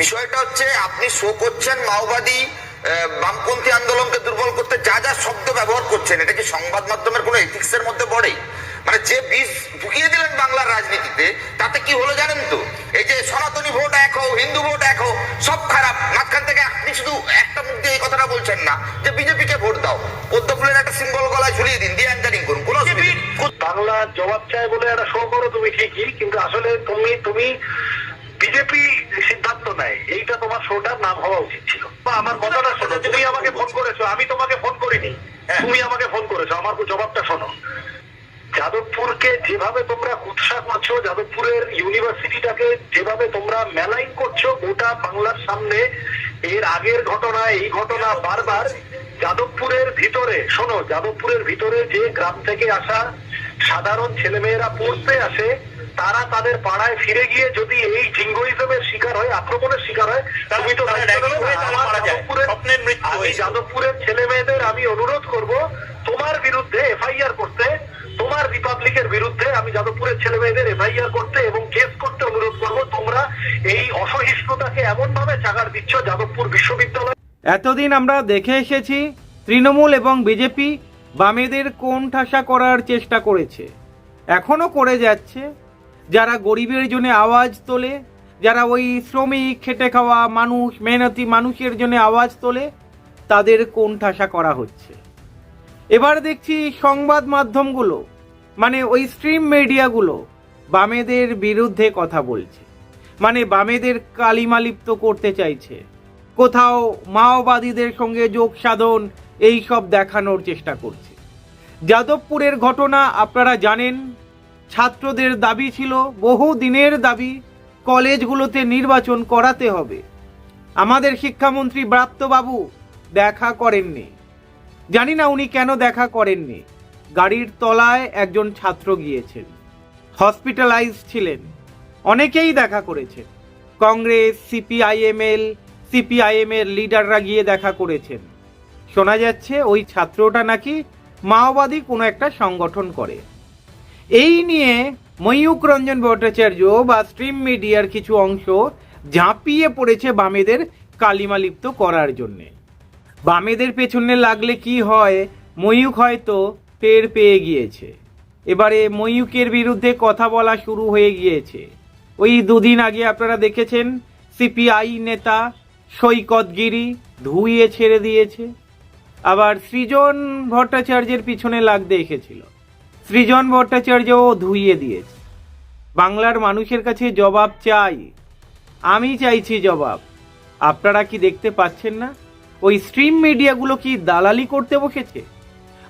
বিষয়টা হচ্ছে, আপনি শো করছেন মাওবাদী বামপন্থী আন্দোলনকে দুর্বল করতে যা যা শব্দ ব্যবহার করছেন, এটা কি সংবাদ মাধ্যমের কোনো এথিক্স এর মধ্যে পড়ে মানে যে বীজ ঢুকিয়ে দিলেন বাংলার রাজনীতিতে, তাতে কি হলো জানেন তো? এই যে সনাতনী ভোট এক হোক হিন্দু ভোট এক হোক সব খারাপ। মাঝখান থেকে আপনি শুধু একটা মুখ দিয়ে এই কথাটা বলছেন না, যে বিজেপিকে ভোট দাও। পদ্ম ফুলের একটা সিম্বল গলায় ঝুলিয়ে দিন, দিয়ে অ্যাঙ্কারিং করুন, কোনো বাংলা জবাব চায় বলে একটা শো করো, তুমি ঠিকই, কিন্তু আসলে তুমি তুমি বিজেপি সিদ্ধান্ত নেয়। এইটা তোমার শোটার নাম হওয়া উচিত ছিল। আমার কথাটা শোনো তুমি আমাকে ফোন করেছ আমি তোমাকে ফোন করিনি। হ্যাঁ। তুমি আমাকে ফোন করেছ আমার জবাবটা শোনো। যাদবপুরকে যেভাবে তোমরা কুৎসা করছ যাদবপুরের ইউনিভার্সিটিটাকে যেভাবে তোমরা মেলাইন করছ গোটা বাংলার সামনে এর আগের ঘটনা এই ঘটনা বারবার যাদবপুরের ভিতরে শোনো যাদবপুরের ভিতরে যে গ্রাম থেকে আসা সাধারণ ছেলেমেয়েরা পড়তে আসে তারা তাদের পাড়ায় ফিরে গিয়ে যদি এই জিঙ্গোইজমের শিকার হয় আক্রমণের শিকার হয় তুমি তো স্বপ্নের মৃত্যু আমি যাদবপুরের ছেলে মেয়েদের আমি অনুরোধ করব তোমার বিরুদ্ধে এফআইআর করতে তোমার রিপাবলিকের বিরুদ্ধে আমি যাদবপুরের ছেলে মেয়েদের এফআইআর করতে এবং কেস করতে অনুরোধ করব। তোমরা এই অসহিষ্ণুতাকে এমন ভাবে চাগার দিচ্ছ যাদবপুর বিশ্ববিদ্যালয় এতদিন আমরা দেখে এসেছি তৃণমূল এবং বিজেপি বামেদের কোণ ঠাসা করার চেষ্টা করেছে। এখনও করে যাচ্ছে। যারা গরিবের জন্য আওয়াজ তোলে, যারা ওই শ্রমিক, খেটে খাওয়া মানুষ, মেহনতি মানুষের জন্য আওয়াজ তোলে, তাদের কোণ ঠাসা করা হচ্ছে। এবার দেখছি সংবাদ মাধ্যমগুলো মানে ওই স্ট্রিম মিডিয়াগুলো বামেদের বিরুদ্ধে কথা বলছে। মানে বামেদের কালিমালিপ্ত করতে চাইছে। কোথাও মাওবাদীদের সঙ্গে যোগ সাধন, এই সব দেখানোর চেষ্টা করছে। যাদবপুরের ঘটনা আপনারা জানেন ছাত্রদের দাবি ছিল, বহু দিনের দাবি, কলেজগুলোতে নির্বাচন করাতে হবে। আমাদের শিক্ষামন্ত্রী ব্রাত্যবাবু দেখা করেননি। জানি না উনি কেন দেখা করেননি। গাড়ির তলায় একজন ছাত্র গিয়েছেন। হসপিটালাইজ ছিলেন। অনেকেই দেখা করেছেন। কংগ্রেস, সিপিআইএমএল সিপিআইএম এর লিডাররা গিয়ে দেখা করেছেন। শোনা যাচ্ছে ওই ছাত্রটা নাকি মাওবাদী কোনো একটা সংগঠন করে। এই নিয়ে ময়ূক রঞ্জন ভট্টাচার্য বা স্ট্রিম মিডিয়ার কিছু অংশ ঝাঁপিয়ে পড়েছে বামেদের কালিমালিপ্ত করার জন্যে। বামেদের পেছনে লাগলে কি হয় ময়ূক হয়তো টের পেয়ে গিয়েছে। এবারে ময়ূকের বিরুদ্ধে কথা বলা শুরু হয়ে গিয়েছে। ওই দুদিন আগে আপনারা দেখেছেন, সিপিআই নেতা সৈকতগিরি ধুইয়ে ছেড়ে দিয়েছে। আবার সৃজন ভট্টাচার্যের পিছনে লাগতে এসেছিল। সৃজন ভট্টাচার্যও ধুইয়ে দিয়েছে। বাংলার মানুষের কাছে জবাব চাই। আমি চাইছি জবাব। আপনারা কি দেখতে পাচ্ছেন না? ওই স্ট্রিম মিডিয়াগুলো কি দালালি করতে বসেছে?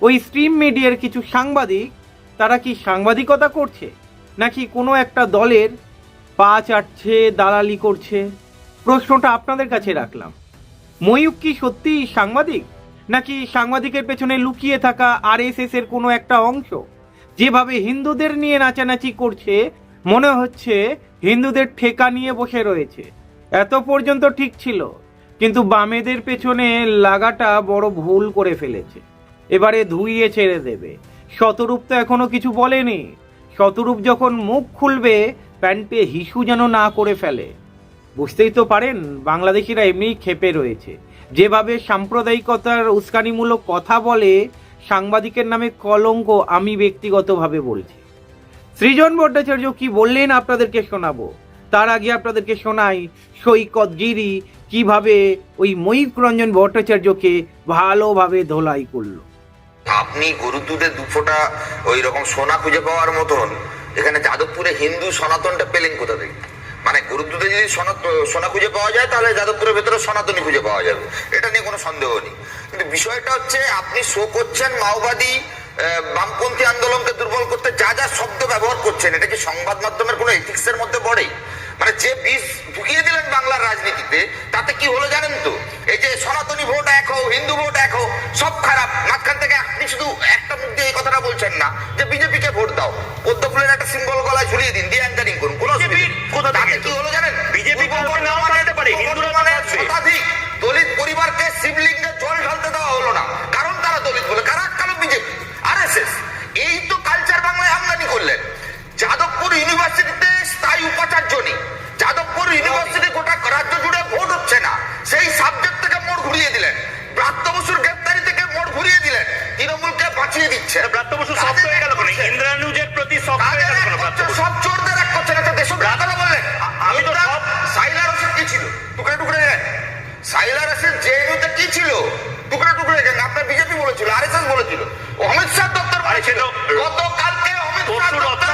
ওই স্ট্রিম মিডিয়ার কিছু সাংবাদিক, তারা কি সাংবাদিকতা করছে? নাকি কোনো একটা দলের পা চাটছে, দালালি করছে? প্রশ্নটা আপনাদের কাছে রাখলাম। ময়ূক কি সত্যিই সাংবাদিক? নাকি সাংবাদিকের পেছনে লুকিয়ে থাকা আরএসএস এর কোনো একটা অংশ? যেভাবে হিন্দুদের নিয়ে নাচানাচি করছে, মনে হচ্ছে হিন্দুদের ঠেকা নিয়ে বসে রয়েছে। এত পর্যন্ত ঠিক ছিল, কিন্তু বামেদের পেছনে লাগাটা বড় ভুল করে ফেলেছে। এবারে ধুইয়ে ছেড়ে দেবে। শতরূপ তো এখনও কিছু বলেনি। শতরূপ যখন মুখ খুলবে, প্যান্টে হিসু যেন না করে ফেলে। বুঝতেই তো পারেন, বাংলাদেশিরা এমনিই ক্ষেপে রয়েছে। যেভাবে সাম্প্রদায়িকতার উস্কানিমূলক কথা বলে সাংবাদিকের নামে কলঙ্ক আমি ব্যক্তিগতভাবে বলছি। সৃজন ভট্টাচার্য কি বললেন আপনাদেরকে শোনাবো? তার আগে আপনাদেরকে শোনাই সৈকত গিরি কীভাবে ওই ময়ূক রঞ্জন ভট্টাচার্যকে ভালোভাবে ধোলাই করল। আপনি গরুর দুধে দু ফোঁটা ওই রকম সোনা খুঁজে পাওয়ার মতন এখানে যাদবপুরে হিন্দু সনাতনটা পেলেন কোথা থেকে? মানে দুধে যদি সোনা খুঁজে পাওয়া যায়, তাহলে যাদবপুরের ভেতরে সনাতনী খুঁজে পাওয়া যাবে। এটা নিয়ে কোনো সন্দেহ নেই। কিন্তু বিষয়টা হচ্ছে, আপনি শো করছেন মাওবাদী বামপন্থী আন্দোলনকে দুর্বল করতে, যা যা শব্দ ব্যবহার করছেন, এটা কি সংবাদ মাধ্যমের কোনো এথিক্স এর মধ্যে পড়ে? মানে যে বীজ ঢুকিয়ে দিলেন বাংলার রাজনীতিতে, তাতে কি হলো জানেন তো? এই যে সনাতনী ভোট এক হোক, হিন্দু ভোট এক হোক, সব খারাপ। মাঝখান থেকে আপনি শুধু একটা মুখ দিয়ে এই কথাটা বলছেন না, যে বিজেপিকে ভোট দাও। পদ্ম ফুলের একটা সিম্বল প্রয়োজনই যাদবপুর ইউনিভার্সিটি গোটা রাজ্য জুড়ে ভোট হচ্ছে না। সেই সাবজেক্ট থেকে মোড় ঘুরিয়ে দিলেন। ব্রাত্য বসুর গ্রেপ্তারি থেকে মোড় ঘুরিয়ে দিলেন। তৃণমূলকে বাঁচিয়ে দিচ্ছে ব্রাত্য বসু সফট হয়ে গেল ইন্দ্রানুজের প্রতি সফট হয়ে গেল ব্রাত্য বসু সব চোরদের এক করছে দেশ আমি তো সব সাইলা কি ছিল? টুকরে টুকরে গেন সাইলা কি ছিল? টুকরে টুকরে গেন আপনার বিজেপি বলেছিল আরএসএস বলেছিল। অমিত শাহ দপ্তর বলেছিল। গতকালকে অমিত শাহ দপ্তর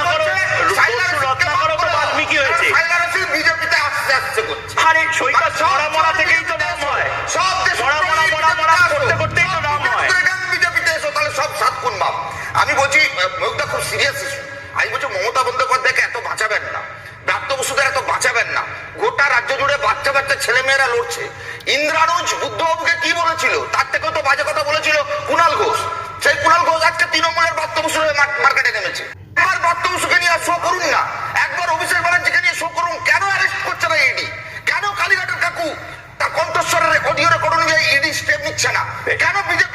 আমি বলছি মুখটা খুব সিরিয়াস ইস্যু আমি বলছি, মমতা বন্দ্যোপাধ্যায়কে এত বাঁচাবেন না। ব্রাত্য বসুদের এত বাঁচাবেন না। গোটা রাজ্য জুড়ে বাচ্চা বাচ্চা ছেলেমেয়েরা লড়ছে। ইন্দ্রানুজ বুদ্ধবাবুকে কি বলেছিল? তার থেকেও তো বাজে কথা বলেছিল কুণাল ঘোষ। সেই কুণাল ঘোষ আজকে তৃণমূলের ব্রাত্য বসু হয়ে মার্কেটে নেমেছে। একবার ব্রাত্য নিয়ে শো করুন না। একবার অভিষেক ব্যানার্জিকে নিয়ে শো করুন। কেন অ্যারেস্ট করছে না ইডি কেন কালীঘাটের কাকু? তার কণ্ঠস্বরের অডিও রেকর্ড অনুযায়ী ইডি স্টেপ নিচ্ছে না। কেন বিজেপি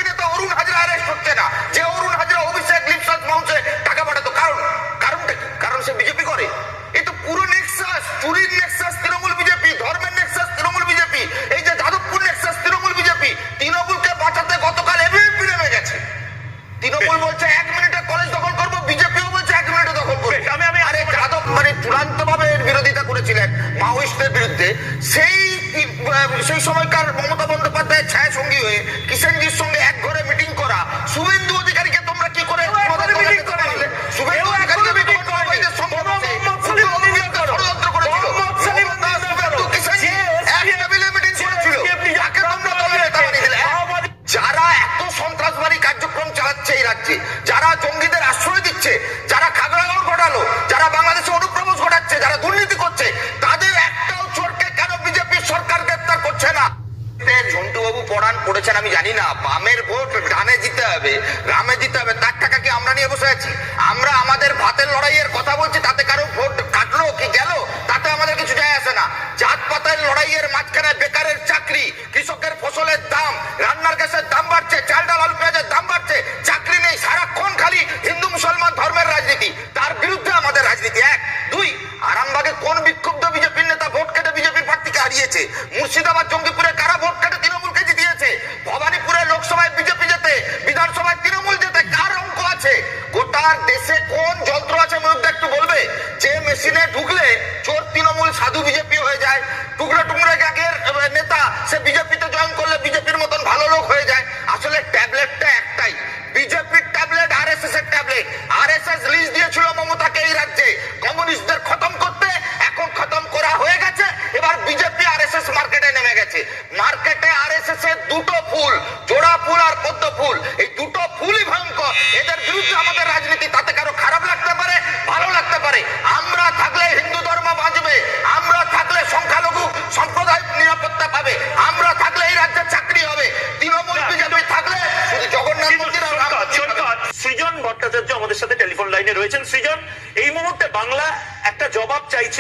পড়েছেন আমি জানি না। বামের ভোট ডানে জিতে হবে, রামে জিতে হবে, তার টাকা কি আমরা নিয়ে বসে আছি? আমরা আমাদের ভাতের লড়াইয়ের কথা বলছি, তাতে কারও ভোট কাটলো কি গেল? তাতে আমাদের কিছু যায় আসে না। জাত পাতের লড়াইয়ের মাঝখানে বেকারের চাকরি, কৃষকের ফসলের দাম, রান্নার গ্যাসের দাম বাড়ছে, চাল ডাল, আলু পেঁয়াজের দাম বাড়ছে, চাকরি নেই, সারাক্ষণ খালি হিন্দু মুসলমান ধর্মের রাজনীতি। তার বিরুদ্ধে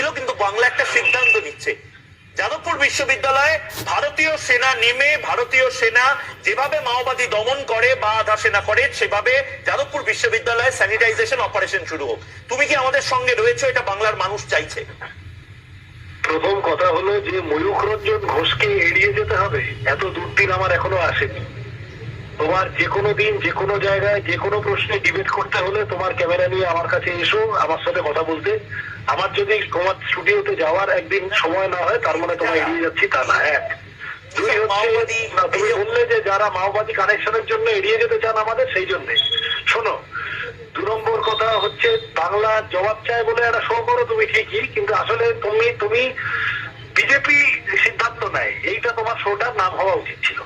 চাইছিল কিন্তু বাংলা একটা সিদ্ধান্ত নিচ্ছে। যাদবপুর বিশ্ববিদ্যালয়ে ভারতীয় সেনা নেমে, ভারতীয় সেনা যেভাবে মাওবাদী দমন করে বা আধা সেনা করে, সেভাবে যাদবপুর বিশ্ববিদ্যালয়ে স্যানিটাইজেশন অপারেশন শুরু হোক। তুমি কি আমাদের সঙ্গে রয়েছে? এটা বাংলার মানুষ চাইছে। প্রথম কথা হলো যে ময়ূখ রঞ্জন ঘোষকে এড়িয়ে যেতে হবে। এত দুর্দিন আমার এখনও আসেনি। তোমার যে কোনো দিন, যে কোনো জায়গায়, যে কোনো প্রশ্নে ডিবেট করতে হলে তোমার ক্যামেরা নিয়ে আমার কাছে এসো, আমার সাথে কথা বলতে। আমার যদি তোমার স্টুডিওতে যাওয়ার একদিন সময় না হয় তার মানে তোমার এড়িয়ে যাচ্ছি তা না এক দুই হচ্ছে মাওবাদী- তুমি বললে যে যারা মাওবাদী কানেকশনের জন্য এড়িয়ে যেতে চান আমাদের সেই জন্যে। শোনো দু নম্বর কথা হচ্ছে বাংলা জবাব চায় বলে একটা শো করো তুমি ঠিকই কিন্তু আসলে তুমি তুমি বিজেপি সিদ্ধান্ত নেয়। এইটা তোমার শোটার নাম হওয়া উচিত ছিল।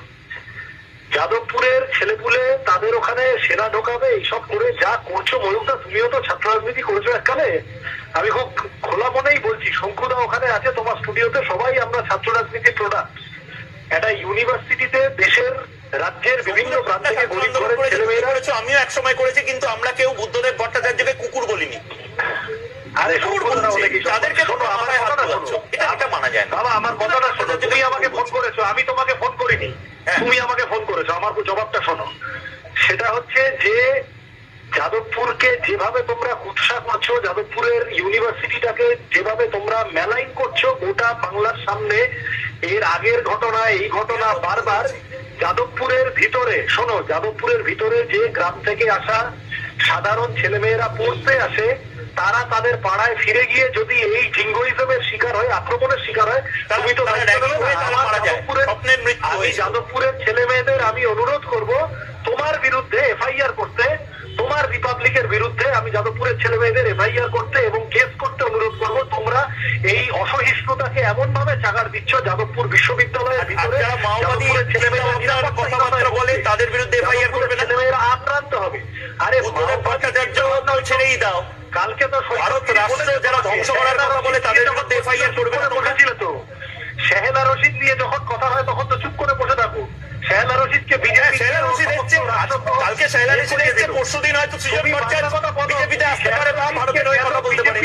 যাদবপুরের ছেলেপুলে তাদের ওখানে সেনা ঢোকাবে এইসব করে যা করছ ময়ূরটা তুমিও তো ছাত্র রাজনীতি করেছ এককালে। আমি খুব খোলা মনেই বলছি শঙ্কুদা ওখানে আছে তোমার স্টুডিওতে সবাই আমরা ছাত্র রাজনীতির প্রোডাক্ট একটা ইউনিভার্সিটিতে দেশের রাজ্যের বিভিন্ন প্রান্ত থেকে গরিব ঘরের ছেলেমেয়েরা আমিও এক সময় করেছি কিন্তু আমরা কেউ বুদ্ধদেব ভট্টাচার্যকে কুকুর বলিনি। আরে তাদেরকে শোনো, আমার। এটা- এটা মানা যায় না। বাবা আমার কথাটা শোনো তুমি আমাকে ফোন করেছ আমি তোমাকে ফোন করিনি। হ্যাঁ। তুমি আমাকে ফোন করেছ আমার জবাবটা শোনো। সেটা হচ্ছে যে যাদবপুরকে যেভাবে তোমরা কুৎসা করছ যাদবপুরের ইউনিভার্সিটিটাকে যেভাবে তোমরা মেলাইন করছ গোটা বাংলার সামনে এর আগের ঘটনা এই ঘটনা বারবার যাদবপুরের ভিতরে শোনো যাদবপুরের ভিতরে যে গ্রাম থেকে আসা সাধারণ ছেলেমেয়েরা পড়তে আসে তারা তাদের পাড়ায় ফিরে গিয়ে যদি এই জিঙ্গোইজমের শিকার হয় আক্রমণের শিকার হয় তারা- তুমি তো। যাদবপুরের- ছেলে মেয়েদের আমি অনুরোধ করব তোমার তোমার বিরুদ্ধে এফআইআর করতে তোমার রিপাবলিকের বিরুদ্ধে আমি যাদবপুরের ছেলে মেয়েদের এফআইআর করতে এবং কেস করতে অনুরোধ করব। তোমরা এই অসহিষ্ণুতাকে এমন ভাবে চাগার দিচ্ছ যাদবপুর বিশ্ববিদ্যালয়ের আর ভিতরে। যারা মাওবাদী যাদবপুরের ছেলেমেয়েরা কথাবার্তা বলে তাদের বিরুদ্ধে এফআইআর করবে না। ছেলেমেয়েরা আক্রান্ত হবে। আরে ভট্টাচার্য ছেড়েই দাও। কালকে তো ভারত রাষ্ট্র যারা ধ্বংস করার কথা বলে তাদের বিরুদ্ধে FIR করবে না চুপ করে তোমরা? বসেছিলে তো শেহেলা রশিদ নিয়ে যখন কথা হয় তখন তো চুপ করে বসে থাকো কালকে শেহলা রশিদ এসছে পরশুদিন হয়তো সৃজন ভট্টাচার্য বিজেপিতে আসতে পারে বা ভারতের হয়ে কথা বলতে পারে।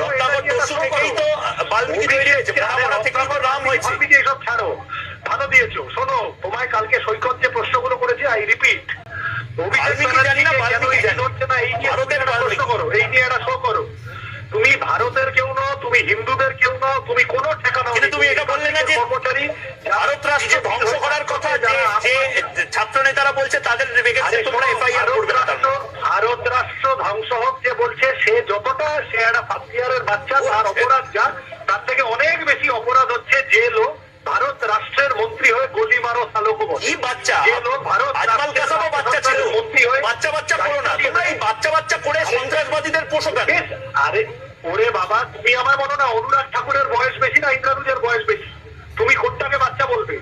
রত্নাকর দস্যু থেকেই তো বাল্মীকি তৈরি হয়েছে মহাভারত থেকেই তো রাম হয়েছে। এইসব ছাড়ো ভালো দিয়েছ। শোনো তোমায় কালকে সৈকত যে প্রশ্নগুলো করেছে আই রিপিট তুমি ভারতের কেউ নও তুমি হিন্দুদের কেউ নও তুমি কোনো ঠিকানা তুমি এটা বললে না যে কর্মচারী ভারত রাষ্ট্র ধ্বংস করার কথা যে যে ছাত্র নেতারা বলছে তাদের ভেকেন্সি তোমরা এফআইআর করবে না। ভারত রাষ্ট্র ধ্বংস হোক যে বলছে সে যতটা সে একটা ফার্স্ট ইয়ারের বাচ্চা তার। অপরাধ যা তার থেকে অনেক বেশি অপরাধ হচ্ছে যে লোক ভারত রাষ্ট্রের মন্ত্রী হয়ে গলি মারো সালোকো কি বাচ্চা? যে লোক ভারত রাষ্ট্রের বাচ্চা ছিল? মন্ত্রী হয়ে বাচ্চা বাচ্চা করো না। তোমরা এই বাচ্চা বাচ্চা করে সন্ত্রাসবাদীদের পোষো কেন? আরে ওরে বাবা তুমি আমার মনে না অনুরাগ ঠাকুরের বয়স বেশি না ইন্দ্রানুজের বয়স বেশি তুমি কোনটাকে বাচ্চা বলবে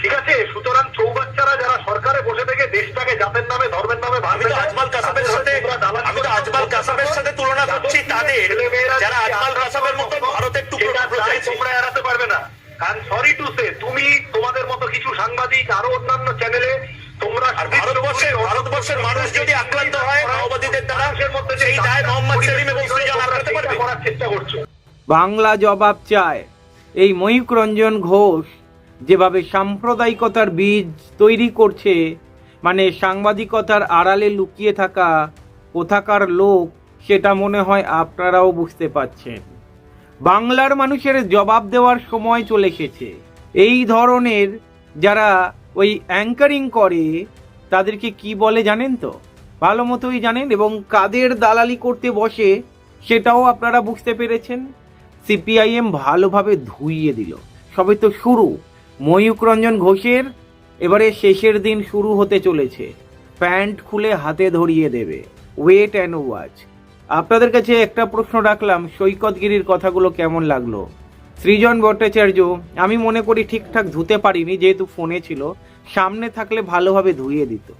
ঠিক আছে সুতরাং চৌবাচ্চারা যারা সরকারে বসে থেকে দেশটাকে জাতের নামে ধর্মের নামে আমি তো আজমাল কাসাবের সাথে আমি তো আজমাল কাসাবের সাথে তুলনা করছি তাদের। যারা আজমাল কাসাবের মতো ভারতের টুকরো টুকরো তোমরা এড়াতে পারবে না। কারণ সরি টু সে তুমি তোমাদের মতো কিছু সাংবাদিক আরও অন্যান্য চ্যানেলে তোমরা ভারতবর্ষের ভারতবর্ষের মানুষ যদি আক্রান্ত হয় মাওবাদীদের দ্বারা সেই দায় মোহাম্মদ সেলিম এবং সৃজন আক্রান্ত পারবে করার চেষ্টা করছ। বাংলা জবাব চায় এই ময়ূক রঞ্জন ঘোষ যেভাবে সাম্প্রদায়িকতার বীজ তৈরি করছে মানে সাংবাদিকতার আড়ালে লুকিয়ে থাকা কোথাকার লোক সেটা মনে হয় আপনারাও বুঝতে পাচ্ছেন। বাংলার মানুষের জবাব দেওয়ার সময় চলে এসেছে। এই ধরনের যারা ওই অ্যাঙ্কারিং করে, তাদেরকে কি বলে জানেন তো? ভালো মতোই জানেন এবং কাদের দালালি করতে বসে সেটাও আপনারা বুঝতে পেরেছেন। সিপিআইএম ভালোভাবে ধুইয়ে দিল। সবে তো শুরু। ময়ূক রঞ্জন ঘোষের এবারে শেষের দিন শুরু হতে চলেছে। প্যান্ট খুলে হাতে ধরিয়ে দেবে। ওয়েট অ্যান্ড ওয়াচ আপনাদের কাছে একটা প্রশ্ন রাখলাম সৈকতগিরির কথাগুলো কেমন লাগল? সৃজন ভট্টাচার্য, আমি মনে করি ঠিকঠাক ধুতে পারিনি, যেহেতু ফোনে ছিল। সামনে থাকলে ভালোভাবে ধুইয়ে দিত।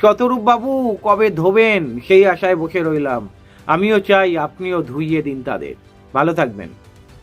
শতরূপ বাবু, কবে ধোবেন? সেই আশায় বসে রইলাম। আমিও চাই আপনিও ধুইয়ে দিন তাদের। ভালো থাকবেন।